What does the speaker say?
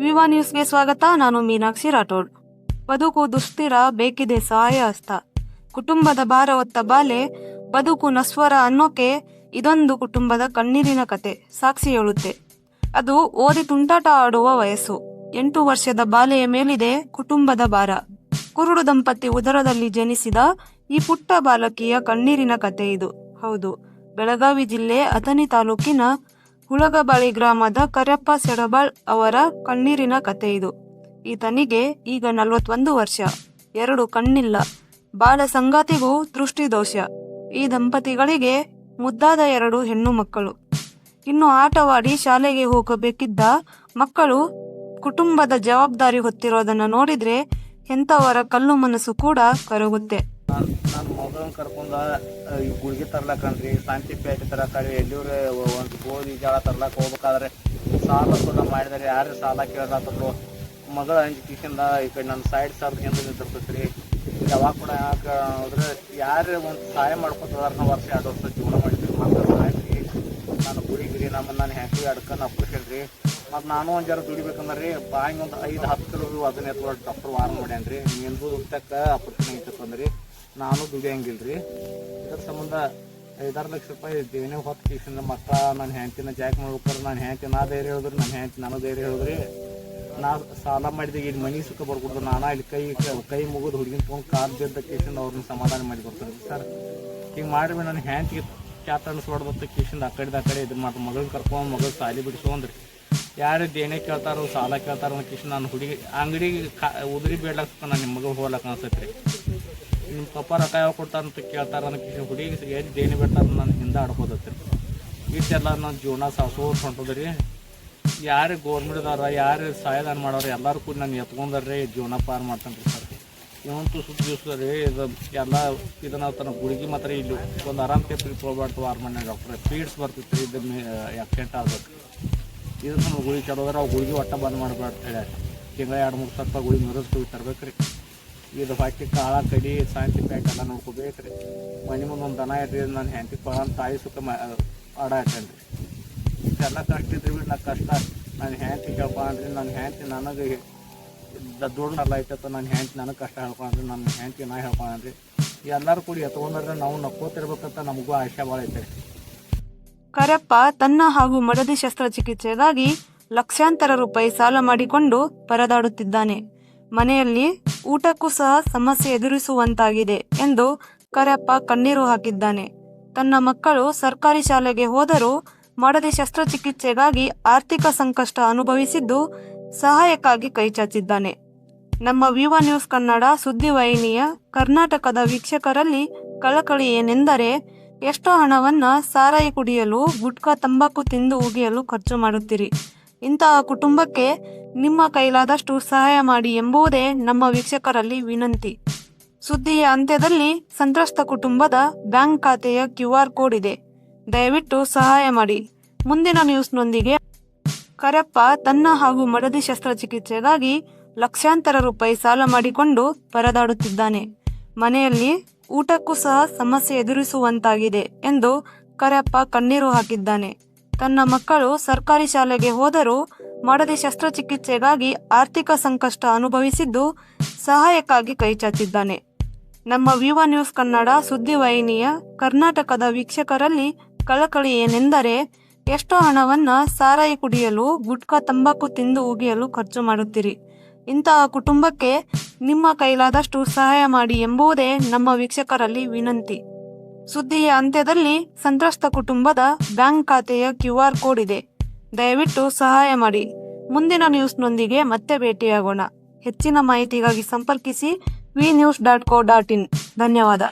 ವಿವಾ ನ್ಯೂಸ್ಗೆ ಸ್ವಾಗತ. ನಾನು ಮೀನಾಕ್ಷಿ ರಾಠೋಡ್. ಬದುಕು ದುಸ್ಥಿರ, ಬೇಕಿದೆ ಸಹಾಯ ಹಸ್ತ. ಕುಟುಂಬದ ಭಾರ ಹೊತ್ತ ಬಾಲೆ, ಬದುಕು ನಸ್ವರ ಅನ್ನೋಕೆ ಇದೊಂದು ಕುಟುಂಬದ ಕಣ್ಣೀರಿನ ಕತೆ, ಸಾಕ್ಷಿ ಹೇಳುತ್ತೆ. ಅದು ಓದಿ ತುಂಟಾಟ ಆಡುವ ವಯಸ್ಸು. ಎಂಟು ವರ್ಷದ ಬಾಲೆಯ ಮೇಲಿದೆ ಕುಟುಂಬದ ಭಾರ. ಕುರುಡು ದಂಪತಿ ಉದರದಲ್ಲಿ ಜನಿಸಿದ ಈ ಪುಟ್ಟ ಬಾಲಕಿಯ ಕಣ್ಣೀರಿನ ಕತೆ ಇದು. ಹೌದು, ಬೆಳಗಾವಿ ಜಿಲ್ಲೆ ಅಥಣಿ ತಾಲೂಕಿನ ಹುಳಗಬಾಳಿ ಗ್ರಾಮದ ಕರ್ಯಪ್ಪ ಸೆಡಬಾಳ್ ಅವರ ಕಣ್ಣೀರಿನ ಕತೆ ಇದು. ಈತನಿಗೆ ಈಗ ನಲವತ್ತೊಂದು ವರ್ಷ, ಎರಡು ಕಣ್ಣಿಲ್ಲ, ಬಾಲ ಸಂಗಾತಿಗೂ ದೃಷ್ಟಿದೋಷ ಈ ದಂಪತಿಗಳಿಗೆ ಮುದ್ದಾದ ಎರಡು ಹೆಣ್ಣು ಮಕ್ಕಳು. ಇನ್ನು ಆಟವಾಡಿ ಶಾಲೆಗೆ ಹೋಗಬೇಕಿದ್ದ ಮಕ್ಕಳು ಕುಟುಂಬದ ಜವಾಬ್ದಾರಿ ಹೊತ್ತಿರೋದನ್ನು ನೋಡಿದ್ರೆ ಎಂಥವರ ಕಲ್ಲು ಮನಸ್ಸು ಕೂಡ ಕರಗುತ್ತೆ. ನಾನು ನನ್ನ ಮಗಳನ್ನ ಕರ್ಕೊಂಡ ಗುಳಿಗೆ ತರ್ಲಕ್ಕನ್ರಿ ಶಾಂತಿ ಪೇಟೆ ತರಕಾರಿ ಎಲ್ಲಿವ್ರೆ ಒಂದು ಗೋಧಿ ಜೋಳ ತರ್ಲಕ್ಕ ಹೋಗ್ಬೇಕಾದ್ರೆ ಸಾಲ ಸುಲ ಮಾಡಿದರೆ ಯಾರು ಸಾಲ ಕೇಳತ್ತರು ಮಗಳ ಅಂಜಿಕಿಂದ ಈ ಕಡೆ ನನ್ನ ಸೈಡ್ ಸರ್ ಹಿಂದೆ ನಿಂತಿರ್ತೈತ್ರಿ ಯಾವಾಗ ಕೂಡ ಯಾಕೆ ಹೋದ್ರೆ ಯಾರು ಒಂದು ಸಹಾಯ ಮಾಡ್ಕೊತಾರ ನಾವು ವರ್ಷ ಎರಡು ವರ್ಷ ಜೀವನ ಮಾಡಿದ್ರಿ ಮತ್ತೆ ಸಾಯ್ತ್ರಿ ನಾನು ಗುಳಿಗಿರಿ ನಮ್ಮ ನಾನು ಹೆಂಗೆ ಅಡ್ಕೊಂಡು ಅಪ್ಪಿಸೇನ್ ರೀ ಮತ್ತು ನಾನು ಒಂದು ಜರ ದುಡಿಬೇಕಂದ್ರೆ ರೀ ಬಾಯಿ ಒಂದು ಐದು ಹತ್ತು ಕಿಲೋ ಅದನ್ನ ಎತ್ಕೊಂಡು ಡಾಕ್ಟರ್ ವಾರ ಮಾಡ್ಯಾನ ರೀ ನಿಂದು ಉತ್ತಕ್ಕ ಅಪರ್ಚುನಿಟಿ ನಾನು ದುಡಿಯಂಗಿಲ್ಲ ರೀ ಇದ್ರ ಸಂಬಂಧ ಐದಾರು ಲಕ್ಷ ರೂಪಾಯಿ ದೇವನೇ ಹೊತ್ತು ಕಿಶಿಂದ ಮಕ್ಕಳ ನನ್ನ ಹೆಂಡತಿನ ಜಾಕ್ ಮಾಡ್ಬೇಕಾದ್ರೆ ನಾನು ಹೆಂಡತಿ ನಾ ಧೈರ್ಯ ಹೇಳಿದ್ರಿ ನನ್ನ ಹೆಂಡತಿ ನಾನು ಧೈರ್ಯ ಹೇಳಿದ್ರಿ ನಾ ಸಾಲ ಮಾಡಿದಾಗ ಇಲ್ಲಿ ಮನೆ ಸುಖ ಬರ್ಕೊಡ್ದು ನಾನು ಇಲ್ಲಿ ಕೈ ಕೈ ಮುಗಿದು ಹುಡುಗಿನ ತೊಗೊಂಡು ಕಾಲು ಬಿದ್ದ ಕೇಸಿಂದ ಅವ್ರನ್ನ ಸಮಾಧಾನ ಮಾಡಿ ಬರ್ತಾರೆ ಸರ್, ಹಿಂಗೆ ಮಾಡಿದ್ರೆ ನನ್ನ ಹೆಂಡತಿಗೆ ಕ್ಯಾತ ಅನ್ಸ್ಬಾರ್ದು ಕೇಸಿಂದ ಆ ಕಡೆದ ಆ ಕಡೆ ಇದು ಮತ್ತು ಮಗಳನ್ನ ಕರ್ಕೊಂಡು ಮಗಳು ಸಾಲಿ ಬಿಡಿಸ್ಕೊಂಡ್ರಿ. ಯಾರು ದೇಣೆ ಕೇಳ್ತಾರೋ ಸಾಲ ಕೇಳ್ತಾರೋ ಕಿಶನ್ ನಾನು ಹುಡುಗಿ ಅಂಗಡಿಗೆ ಕಾ ಉದುರಿ ಬೇಡ್ಲಕ್ಕ ನಾನು ನಿಮ್ಮ ಮಗಳು ಹೋಗ್ಲಕ್ಕ ಅನ್ಸತ್ರಿ ನಿಮ್ಮ ಪಪ್ಪ ರೊಕ್ಕ ಯಾವ ಕೊಡ್ತಾರ ಅಂತ ಕೇಳ್ತಾರೆ ಕಿಶನ್ ಹುಡುಗಿ ಎಲ್ಲಿ ದೇಣಿ ಬಿಡ್ತಾರ ನಾನು ಹಿಂದೆ ಆಡ್ಕೋದತ್ತೆ ಇಷ್ಟೆಲ್ಲ ನನ್ನ ಜೀವನ ಸಾಸೋದು ಹೊಂಟದ್ರಿ. ಯಾರು ಗೌರ್ಮೆಂಟ್ದವ್ರ ಯಾರು ಸಹಾಯದಾನ ಮಾಡೋರು ಎಲ್ಲರೂ ಕೂಡ ನಾನು ಎತ್ಕೊಂಡ್ರಿ ಜೀವನ ಪಾರು ಮಾಡ್ತಾನೆ ಸರ್. ಇವಂತೂ ಸುದ್ದಿ ದಿವಸ ರೀ ಇದು ಎಲ್ಲ ಇದನ್ನ ತನ್ನ ಗುಳಿಗೆ ಮಾತ್ರ ಇಲ್ಲಿ ಒಂದು ಆರಾಮ್ ಟೇಪ್ರಿಗೆ ತೊಗೊಬಾರ್ದು ಆರು ಮನೆ ಡಾಕ್ಟ್ರೆ. ಫೀಡ್ಸ್ ಬರ್ತಿತ್ತು ರೀ ಇದು ಆಕ್ಸಿಡೆಂಟ್ ಆಗ್ಬೇಕು ಇದು ನಮ್ಮ ಗುಳಿಗೆ ಚಲೋದ್ರೆ ಅವು ಗುಳಿಗೆ ಒಟ್ಟ ಬಂದ್ ಮಾಡ್ಬಾರ್ದು. ಹೇಳಿ ತಿಂಗಳ ಎರಡು ಮೂರು ಸಾವಿರ ರೂಪಾಯಿ ಗುಳಿಗೆ ತರಬೇಕು ತರ್ಬೇಕು ರೀ ಇದು ಹೊಟ್ಟೆ ಕಾಳ, ಕಡಿ ಸಾಯಂತಿ ಪ್ಯಾಕ್ ಎಲ್ಲ ನೋಡ್ಕೋಬೇಕು ರೀ ಮನೆ ಮುಂದೆ ಒಂದು ದನ ಇದ್ರಿ ನನ್ನ ಹೆಂಡತಿ ಕೊಳ ತಾಯಿ ಸುಖ ಆಡ ಆಡ ರೀ ಇಷ್ಟೆಲ್ಲ ಇದ್ರಿ ಬಿಟ್ಟು ನಾ ಕಷ್ಟ. ನಾನು ಹೆಂಡತಿ ಅಂದ್ರೆ ನನ್ನ ಹೆಂಡತಿ ನನಗೆ ದೊಡ್ಡ ಅಲ್ಲ ನನ್ನ ಹೆಂಡತಿ ನನಗೆ ಕಷ್ಟ ಹೇಳ್ಕೊಂಡ್ರಿ ನನ್ನ ಹೆಂಡತಿ ನಾ ಹೇಳ್ಕೊಂಡ್ರಿ ಎಲ್ಲರೂ ಕೂಡಿ ಎತ್ಕೊಂಡ್ರೆ ನಾವು ನಕ್ಕೋತಿರ್ಬೇಕಂತ ನಮಗೂ ಆಶೆ ಭಾಳ ಐತೆ. ಕರಪ್ಪ ತನ್ನ ಹಾಗೂ ಮಡದಿ ಶಸ್ತ್ರಚಿಕಿತ್ಸೆಗಾಗಿ ಲಕ್ಷಾಂತರ ರೂಪಾಯಿ ಸಾಲ ಮಾಡಿಕೊಂಡು ಪರದಾಡುತ್ತಿದ್ದಾನೆ. ಮನೆಯಲ್ಲಿ ಊಟಕ್ಕೂ ಸಹ ಸಮಸ್ಯೆ ಎದುರಿಸುವಂತಾಗಿದೆ ಎಂದು ಕರಪ್ಪ ಕಣ್ಣೀರು ಹಾಕಿದ್ದಾನೆ. ತನ್ನ ಮಕ್ಕಳು ಸರ್ಕಾರಿ ಶಾಲೆಗೆ ಹೋದರೂ ಮಾಡದೆ ಶಸ್ತ್ರಚಿಕಿತ್ಸೆಗಾಗಿ ಆರ್ಥಿಕ ಸಂಕಷ್ಟ ಅನುಭವಿಸಿದ್ದು ಸಹಾಯಕ್ಕಾಗಿ ಕೈಚಾಚಿದ್ದಾನೆ ನಮ್ಮ ವಿವಾ ನ್ಯೂಸ್ ಕನ್ನಡ ಸುದ್ದಿವಾಹಿನಿಯ ಕರ್ನಾಟಕದ ವೀಕ್ಷಕರಲ್ಲಿ ಕಳಕಳಿ ಏನೆಂದರೆ, ಎಷ್ಟೋ ಹಣವನ್ನು ಸಾರಾಯಿ ಕುಡಿಯಲು ಗುಟ್ಕಾ ತಂಬಾಕು ತಿಂದು ಉಗಿಯಲು ಖರ್ಚು ಮಾಡುತ್ತೀರಿ. ಇಂತಹ ಕುಟುಂಬಕ್ಕೆ ನಿಮ್ಮ ಕೈಲಾದಷ್ಟು ಸಹಾಯ ಮಾಡಿ ಎಂಬುದೇ ನಮ್ಮ ವೀಕ್ಷಕರಲ್ಲಿ ವಿನಂತಿ. ಸುದ್ದಿಯ ಅಂತ್ಯದಲ್ಲಿ ಸಂತ್ರಸ್ತ ಕುಟುಂಬದ ಬ್ಯಾಂಕ್ ಖಾತೆಯ ಕ್ಯೂ ಆರ್ ಕೋಡ್ ಇದೆ. ದಯವಿಟ್ಟು ಸಹಾಯ ಮಾಡಿ. ಮುಂದಿನ ನ್ಯೂಸ್ನೊಂದಿಗೆ ಕರಪ್ಪ ತನ್ನ ಹಾಗೂ ಮಡದಿ ಶಸ್ತ್ರಚಿಕಿತ್ಸೆಗಾಗಿ ಲಕ್ಷಾಂತರ ರೂಪಾಯಿ ಸಾಲ ಮಾಡಿಕೊಂಡು ಪರದಾಡುತ್ತಿದ್ದಾನೆ. ಮನೆಯಲ್ಲಿ ಊಟಕ್ಕೂ ಸಹ ಸಮಸ್ಯೆ ಎದುರಿಸುವಂತಾಗಿದೆ ಎಂದು ಕರಪ್ಪ ಕಣ್ಣೀರು ಹಾಕಿದ್ದಾನೆ. ತನ್ನ ಮಕ್ಕಳು ಸರ್ಕಾರಿ ಶಾಲೆಗೆ ಹೋದರೂ ಮಾಡದೆ ಶಸ್ತ್ರಚಿಕಿತ್ಸೆಗಾಗಿ ಆರ್ಥಿಕ ಸಂಕಷ್ಟ ಅನುಭವಿಸಿದ್ದು ಸಹಾಯಕ್ಕಾಗಿ ಕೈಚಾಚಿದ್ದಾನೆ ನಮ್ಮ ವಿವ ನ್ಯೂಸ್ ಕನ್ನಡ ಸುದ್ದಿವಾಹಿನಿಯ ಕರ್ನಾಟಕದ ವೀಕ್ಷಕರಲ್ಲಿ ಕಳಕಳಿ ಏನೆಂದರೆ, ಎಷ್ಟೋ ಹಣವನ್ನ ಸಾರಾಯಿ ಕುಡಿಯಲು ಗುಟ್ಕಾ ತಂಬಾಕು ತಿಂದು ಉಗಿಯಲು ಖರ್ಚು ಮಾಡುತ್ತೀರಿ. ಇಂತಹ ಕುಟುಂಬಕ್ಕೆ ನಿಮ್ಮ ಕೈಲಾದಷ್ಟು ಸಹಾಯ ಮಾಡಿ ಎಂಬುದೇ ನಮ್ಮ ವೀಕ್ಷಕರಲ್ಲಿ ವಿನಂತಿ. ಸುದ್ದಿಯ ಅಂತ್ಯದಲ್ಲಿ ಸಂತ್ರಸ್ತ ಕುಟುಂಬದ ಬ್ಯಾಂಕ್ ಖಾತೆಯ ಕ್ಯೂ ಆರ್ ಕೋಡ್ ಇದೆ. ದಯವಿಟ್ಟು ಸಹಾಯ ಮಾಡಿ. ಮುಂದಿನ ನ್ಯೂಸ್ನೊಂದಿಗೆ ಮತ್ತೆ ಭೇಟಿಯಾಗೋಣ. ಹೆಚ್ಚಿನ ಮಾಹಿತಿಗಾಗಿ ಸಂಪರ್ಕಿಸಿ V news dot co dot in ಧನ್ಯವಾದ.